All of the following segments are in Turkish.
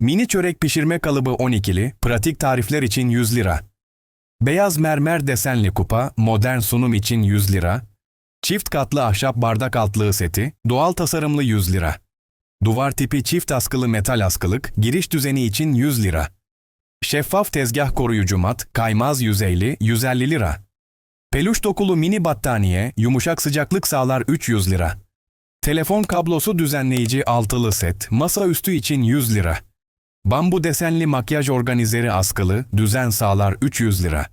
Mini çörek pişirme kalıbı 12'li, pratik tarifler için 100 lira. Beyaz mermer desenli kupa, modern sunum için 100 lira. Çift katlı ahşap bardak altlığı seti, doğal tasarımlı 100 lira. Duvar tipi çift askılı metal askılık, giriş düzeni için 100 lira. Şeffaf tezgah koruyucu mat, kaymaz yüzeyli, 150 lira. Peluş dokulu mini battaniye, yumuşak sıcaklık sağlar 300 lira. Telefon kablosu düzenleyici altılı set, masa üstü için 100 lira. Bambu desenli makyaj organizeri askılı, düzen sağlar 300 lira.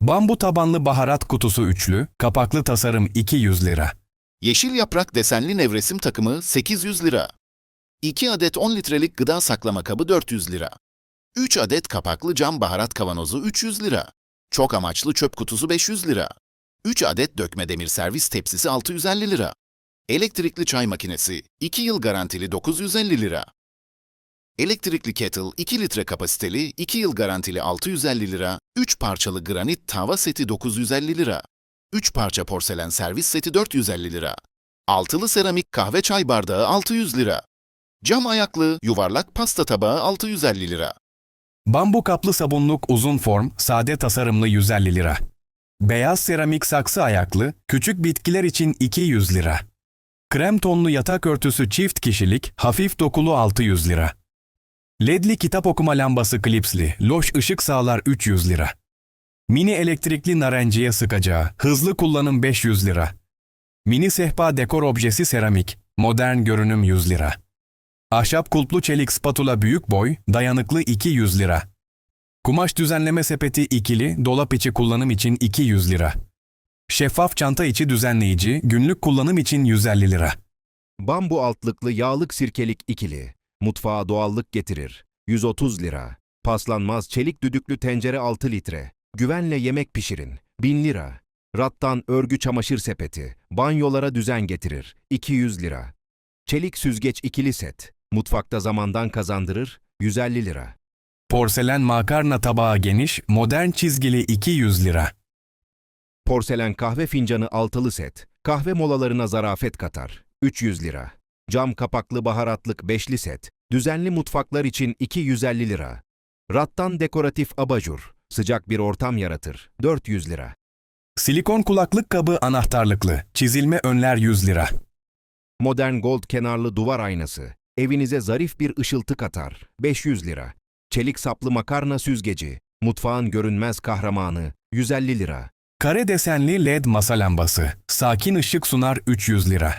Bambu tabanlı baharat kutusu üçlü, kapaklı tasarım 200 lira. Yeşil yaprak desenli nevresim takımı 800 lira. 2 adet 10 litrelik gıda saklama kabı 400 lira. 3 adet kapaklı cam baharat kavanozu 300 lira. Çok amaçlı çöp kutusu 500 lira. 3 adet dökme demir servis tepsisi 650 lira. Elektrikli çay makinesi 2 yıl garantili 950 lira. Elektrikli kettle 2 litre kapasiteli 2 yıl garantili 650 lira. 3 parçalı granit tava seti 950 lira. 3 parça porselen servis seti 450 lira. Altılı seramik kahve çay bardağı 600 lira. Cam ayaklı yuvarlak pasta tabağı 650 lira. Bambu kaplı sabunluk uzun form, sade tasarımlı 150 lira. Beyaz seramik saksı ayaklı, küçük bitkiler için 200 lira. Krem tonlu yatak örtüsü çift kişilik, hafif dokulu 600 lira. LED'li kitap okuma lambası klipsli, loş ışık sağlar 300 lira. Mini elektrikli narenciye sıkacağı, hızlı kullanım 500 lira. Mini sehpa dekor objesi seramik, modern görünüm 100 lira. Ahşap kulplu çelik spatula büyük boy, dayanıklı 200 lira. Kumaş düzenleme sepeti ikili, dolap içi kullanım için 200 lira. Şeffaf çanta içi düzenleyici, günlük kullanım için 150 lira. Bambu altlıklı yağlık sirkelik ikili. Mutfağa doğallık getirir. 130 lira. Paslanmaz çelik düdüklü tencere 6 litre. Güvenle yemek pişirin. 1000 lira. Rattan örgü çamaşır sepeti. Banyolara düzen getirir. 200 lira. Çelik süzgeç ikili set. Mutfakta zamandan kazandırır. 150 lira. Porselen makarna tabağı geniş, modern çizgili 200 lira. Porselen kahve fincanı altılı set. Kahve molalarına zarafet katar. 300 lira. Cam kapaklı baharatlık beşli set. Düzenli mutfaklar için 250 lira. Rattan dekoratif abajur. Sıcak bir ortam yaratır. 400 lira. Silikon kulaklık kabı anahtarlıklı, çizilme önler 100 lira. Modern gold kenarlı duvar aynası. Evinize zarif bir ışıltı katar. 500 lira. Çelik saplı makarna süzgeci. Mutfağın görünmez kahramanı. 150 lira. Kare desenli led masa lambası, sakin ışık sunar 300 lira.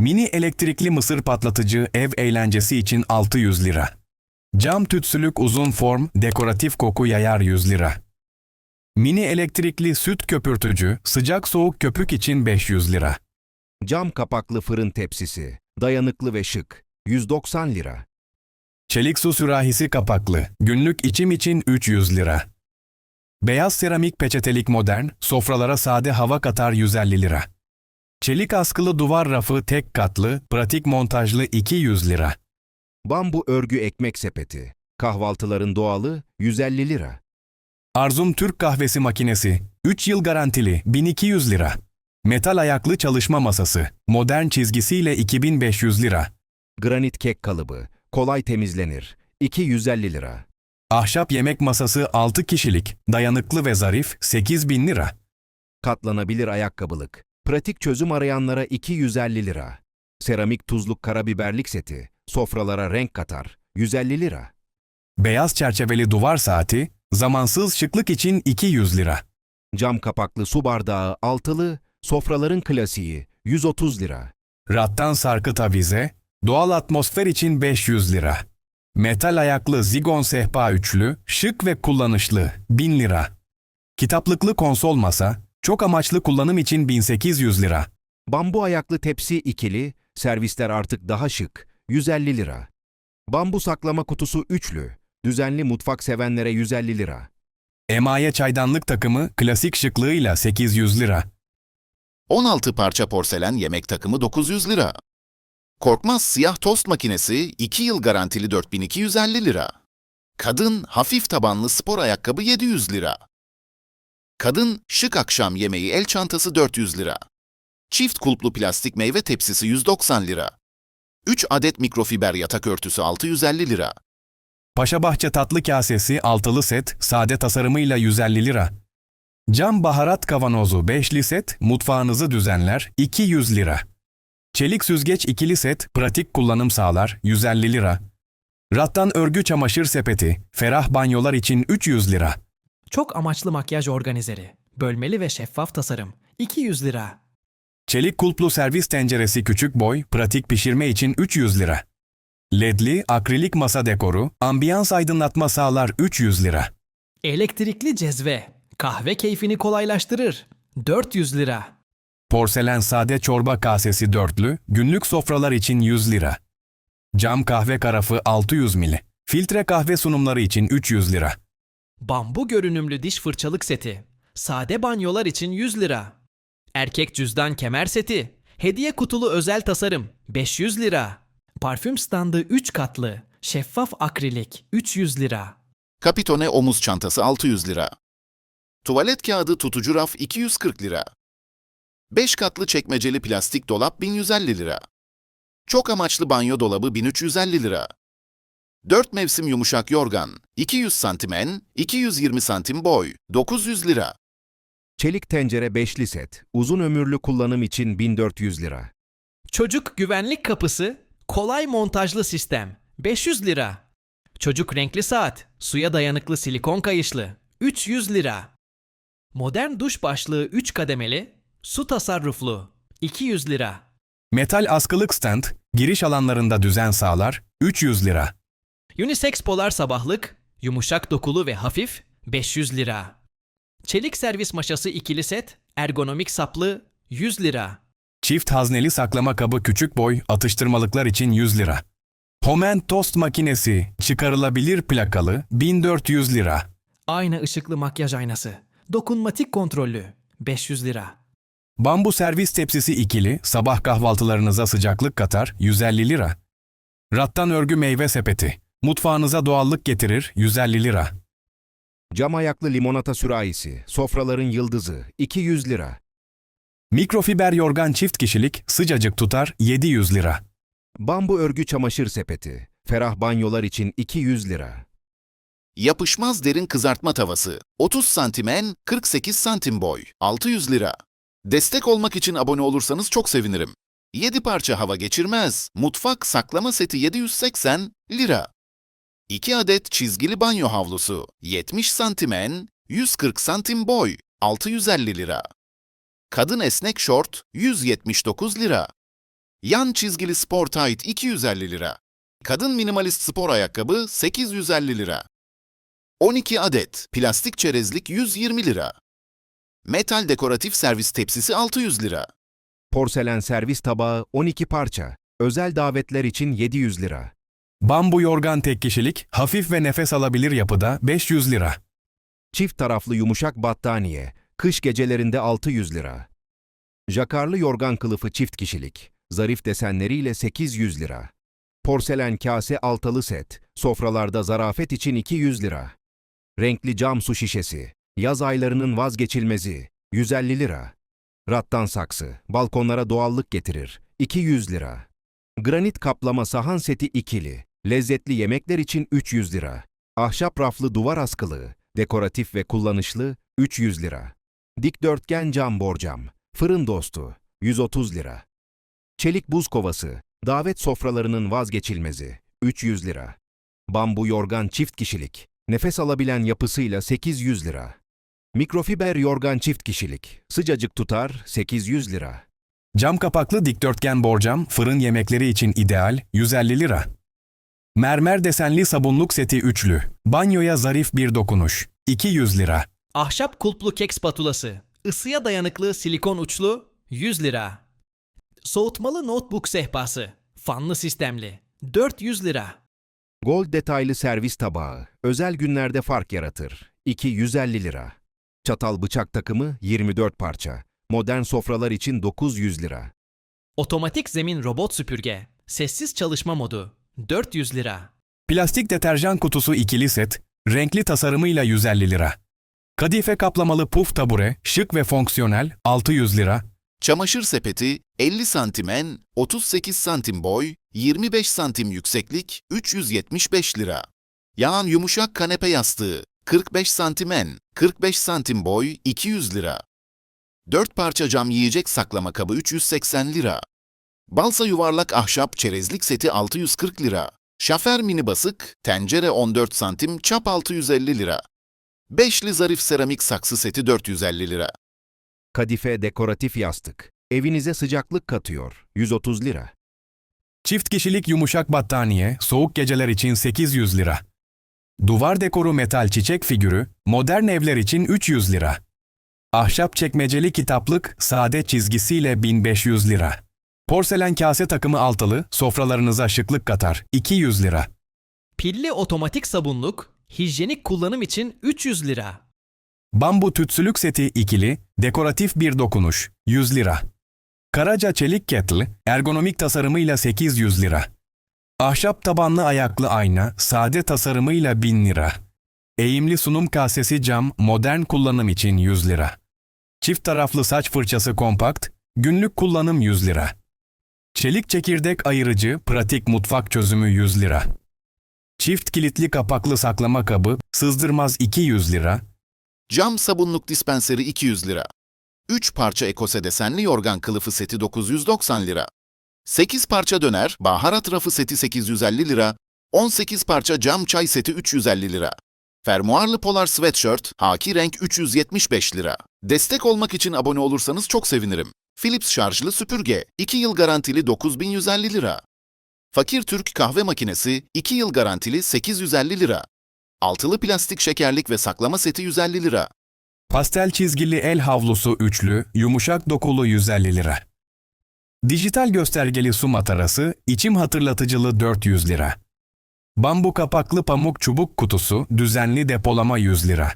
Mini elektrikli mısır patlatıcı ev eğlencesi için 600 lira. Cam tütsülük uzun form, dekoratif koku yayar 100 lira. Mini elektrikli süt köpürtücü, sıcak soğuk köpük için 500 lira. Cam kapaklı fırın tepsisi. Dayanıklı ve şık. 190 lira. Çelik su sürahisi kapaklı, günlük içim için 300 lira. Beyaz seramik peçetelik modern, sofralara sade hava katar 150 lira. Çelik askılı duvar rafı tek katlı, pratik montajlı 200 lira. Bambu örgü ekmek sepeti. Kahvaltıların doğalı 150 lira. Arzum Türk kahvesi makinesi, 3 yıl garantili 1200 lira. Metal ayaklı çalışma masası, modern çizgisiyle 2500 lira. Granit kek kalıbı. Kolay temizlenir. 250 lira. Ahşap yemek masası 6 kişilik, dayanıklı ve zarif 8000 lira. Katlanabilir ayakkabılık. Pratik çözüm arayanlara 250 lira. Seramik tuzluk karabiberlik seti. Sofralara renk katar. 150 lira. Beyaz çerçeveli duvar saati, zamansız şıklık için 200 lira. Cam kapaklı su bardağı altılı. Sofraların klasiği. 130 lira. Rattan sarkıt avize, doğal atmosfer için 500 lira. Metal ayaklı zigon sehpa üçlü, şık ve kullanışlı 1000 lira. Kitaplıklı konsol masa, çok amaçlı kullanım için 1800 lira. Bambu ayaklı tepsi ikili. Servisler artık daha şık. 150 lira. Bambu saklama kutusu üçlü. Düzenli mutfak sevenlere 150 lira. Emaye çaydanlık takımı klasik şıklığıyla 800 lira. 16 parça porselen yemek takımı 900 lira. Korkmaz siyah tost makinesi 2 yıl garantili 4250 lira. Kadın hafif tabanlı spor ayakkabı 700 lira. Kadın şık akşam yemeği el çantası 400 lira. Çift kulplu plastik meyve tepsisi 190 lira. 3 adet mikrofiber yatak örtüsü 650 lira. Paşabahçe tatlı kasesi altılı set sade tasarımıyla 150 lira. Cam baharat kavanozu beşli set mutfağınızı düzenler 200 lira. Çelik süzgeç ikili set pratik kullanım sağlar 150 lira. Rattan örgü çamaşır sepeti ferah banyolar için 300 lira. Çok amaçlı makyaj organizeri. Bölmeli ve şeffaf tasarım. 200 lira. Çelik kulplu servis tenceresi küçük boy pratik pişirme için 300 lira. LED'li akrilik masa dekoru ambiyans aydınlatma sağlar 300 lira. Elektrikli cezve. Kahve keyfini kolaylaştırır. 400 lira. Porselen sade çorba kasesi dörtlü, günlük sofralar için 100 lira. Cam kahve karafı 600 mili. Filtre kahve sunumları için 300 lira. Bambu görünümlü diş fırçalık seti. Sade banyolar için 100 lira. Erkek cüzdan kemer seti. Hediye kutulu özel tasarım 500 lira. Parfüm standı 3 katlı. Şeffaf akrilik 300 lira. Capitone omuz çantası 600 lira. Tuvalet kağıdı tutucu raf 240 lira. 5 katlı çekmeceli plastik dolap 1150 lira. Çok amaçlı banyo dolabı 1350 lira. 4 mevsim yumuşak yorgan 200 santim en, 220 santim boy 900 lira. Çelik tencere beşli set, uzun ömürlü kullanım için 1400 lira. Çocuk güvenlik kapısı, kolay montajlı sistem 500 lira. Çocuk renkli saat, suya dayanıklı silikon kayışlı 300 lira. Modern duş başlığı 3 kademeli, su tasarruflu 200 lira. Metal askılık stand, giriş alanlarında düzen sağlar 300 lira. Unisex polar sabahlık, yumuşak dokulu ve hafif 500 lira. Çelik servis maşası ikili set, ergonomik saplı 100 lira. Çift hazneli saklama kabı küçük boy atıştırmalıklar için 100 lira. Homen tost makinesi çıkarılabilir plakalı 1400 lira. Ayna ışıklı makyaj aynası, dokunmatik kontrollü 500 lira. Bambu servis tepsisi ikili sabah kahvaltılarınıza sıcaklık katar 150 lira. Rattan örgü meyve sepeti mutfağınıza doğallık getirir 150 lira. Cam ayaklı limonata sürahisi, sofraların yıldızı 200 lira. Mikrofiber yorgan çift kişilik sıcacık tutar 700 lira. Bambu örgü çamaşır sepeti, ferah banyolar için 200 lira. Yapışmaz derin kızartma tavası 30 santim en, 48 santim boy 600 lira. Destek olmak için abone olursanız çok sevinirim. 7 parça hava geçirmez, mutfak saklama seti 780 lira. 2 adet çizgili banyo havlusu 70 santim en, 140 santim boy 650 lira. Kadın esnek şort 179 lira. Yan çizgili spor tight 250 lira. Kadın minimalist spor ayakkabı 850 lira. 12 adet plastik çerezlik 120 lira. Metal dekoratif servis tepsisi 600 lira. Porselen servis tabağı 12 parça, özel davetler için 700 lira. Bambu yorgan tek kişilik hafif ve nefes alabilir yapıda 500 lira. Çift taraflı yumuşak battaniye, kış gecelerinde 600 lira. Jakarlı yorgan kılıfı çift kişilik, zarif desenleriyle 800 lira. Porselen kase altalı set, sofralarda zarafet için 200 lira. Renkli cam su şişesi, yaz aylarının vazgeçilmezi, 150 lira. Rattan saksı, balkonlara doğallık getirir, 200 lira. Granit kaplama sahan seti ikili, lezzetli yemekler için 300 lira. Ahşap raflı duvar askılığı, dekoratif ve kullanışlı 300 lira. Dikdörtgen cam borcam, fırın dostu 130 lira. Çelik buz kovası, davet sofralarının vazgeçilmezi 300 lira. Bambu yorgan çift kişilik, nefes alabilen yapısıyla 800 lira. Mikrofiber yorgan çift kişilik, sıcacık tutar 800 lira. Cam kapaklı dikdörtgen borcam fırın yemekleri için ideal 150 lira. Mermer desenli sabunluk seti üçlü. Banyoya zarif bir dokunuş 200 lira. Ahşap kulplu kek spatulası, ısıya dayanıklı silikon uçlu 100 lira. Soğutmalı notebook sehpası, fanlı sistemli 400 lira. Gold detaylı servis tabağı, özel günlerde fark yaratır. 250 lira. Çatal bıçak takımı 24 parça. Modern sofralar için 900 lira. Otomatik zemin robot süpürge, sessiz çalışma modu 400 lira. Plastik deterjan kutusu ikili set, renkli tasarımıyla 150 lira. Kadife kaplamalı puf tabure, şık ve fonksiyonel 600 lira. Çamaşır sepeti 50 santim en, 38 santim boy, 25 santim yükseklik 375 lira. Yağan yumuşak kanepe yastığı 45 santim en, 45 santim boy 200 lira. 4 parça cam yiyecek saklama kabı 380 lira. Balsa yuvarlak ahşap çerezlik seti 640 lira. Şafer mini basık, tencere 14 santim, çap 650 lira. Beşli zarif seramik saksı seti 450 lira. Kadife dekoratif yastık. Evinize sıcaklık katıyor. 130 lira. Çift kişilik yumuşak battaniye, soğuk geceler için 800 lira. Duvar dekoru metal çiçek figürü, modern evler için 300 lira. Ahşap çekmeceli kitaplık, sade çizgisiyle 1500 lira. Porselen kase takımı altılı, sofralarınıza şıklık katar, 200 lira. Pilli otomatik sabunluk, hijyenik kullanım için 300 lira. Bambu tütsülük seti ikili, dekoratif bir dokunuş, 100 lira. Karaca çelik kettle, ergonomik tasarımıyla 800 lira. Ahşap tabanlı ayaklı ayna, sade tasarımıyla 1000 lira. Eğimli sunum kasesi cam, modern kullanım için 100 lira. Çift taraflı saç fırçası kompakt, günlük kullanım 100 lira. Çelik çekirdek ayırıcı, pratik mutfak çözümü 100 lira. Çift kilitli kapaklı saklama kabı, sızdırmaz 200 lira. Cam sabunluk dispenseri 200 lira. 3 parça ekose desenli yorgan kılıfı seti 990 lira. 8 parça döner, baharat rafı seti 850 lira. 18 parça cam çay seti 350 lira. Fermuarlı polar sweatshirt, haki renk 375 lira. Destek olmak için abone olursanız çok sevinirim. Philips şarjlı süpürge, 2 yıl garantili 9150 lira. Fakir Türk kahve makinesi, 2 yıl garantili 850 lira. Altılı plastik şekerlik ve saklama seti 150 lira. Pastel çizgili el havlusu üçlü, yumuşak dokulu 150 lira. Dijital göstergeli su matarası, içim hatırlatıcılı 400 lira. Bambu kapaklı pamuk çubuk kutusu, düzenli depolama 100 lira.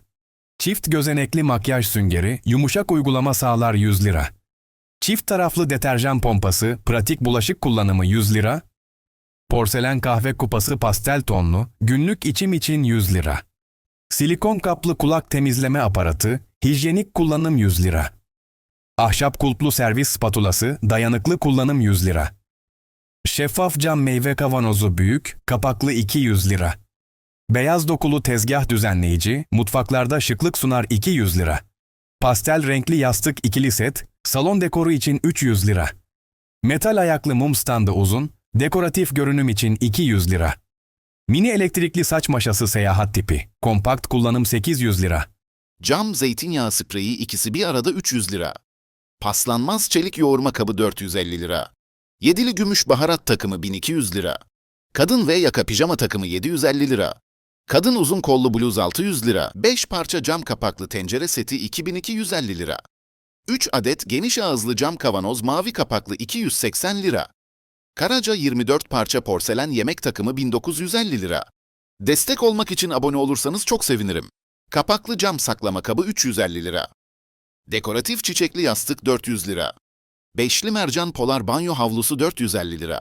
Çift gözenekli makyaj süngeri, yumuşak uygulama sağlar 100 lira. Çift taraflı deterjan pompası, pratik bulaşık kullanımı 100 lira. Porselen kahve kupası pastel tonlu, günlük içim için 100 lira. Silikon kaplı kulak temizleme aparatı, hijyenik kullanım 100 lira. Ahşap kulplu servis spatulası, dayanıklı kullanım 100 lira. Şeffaf cam meyve kavanozu büyük, kapaklı 200 lira. Beyaz dokulu tezgah düzenleyici, mutfaklarda şıklık sunar 200 lira. Pastel renkli yastık ikili set, salon dekoru için 300 lira. Metal ayaklı mum standı uzun, dekoratif görünüm için 200 lira. Mini elektrikli saç maşası seyahat tipi. Kompakt kullanım 800 lira. Cam zeytinyağı spreyi ikisi bir arada 300 lira. Paslanmaz çelik yoğurma kabı 450 lira. Yedili gümüş baharat takımı 1200 lira. Kadın ve yaka pijama takımı 750 lira. Kadın uzun kollu bluz 600 lira. 5 parça cam kapaklı tencere seti 2250 lira. 3 adet geniş ağızlı cam kavanoz mavi kapaklı 280 lira. Karaca 24 parça porselen yemek takımı 1950 lira. Destek olmak için abone olursanız çok sevinirim. Kapaklı cam saklama kabı 350 lira. Dekoratif çiçekli yastık 400 lira. Beşli mercan polar banyo havlusu 450 lira.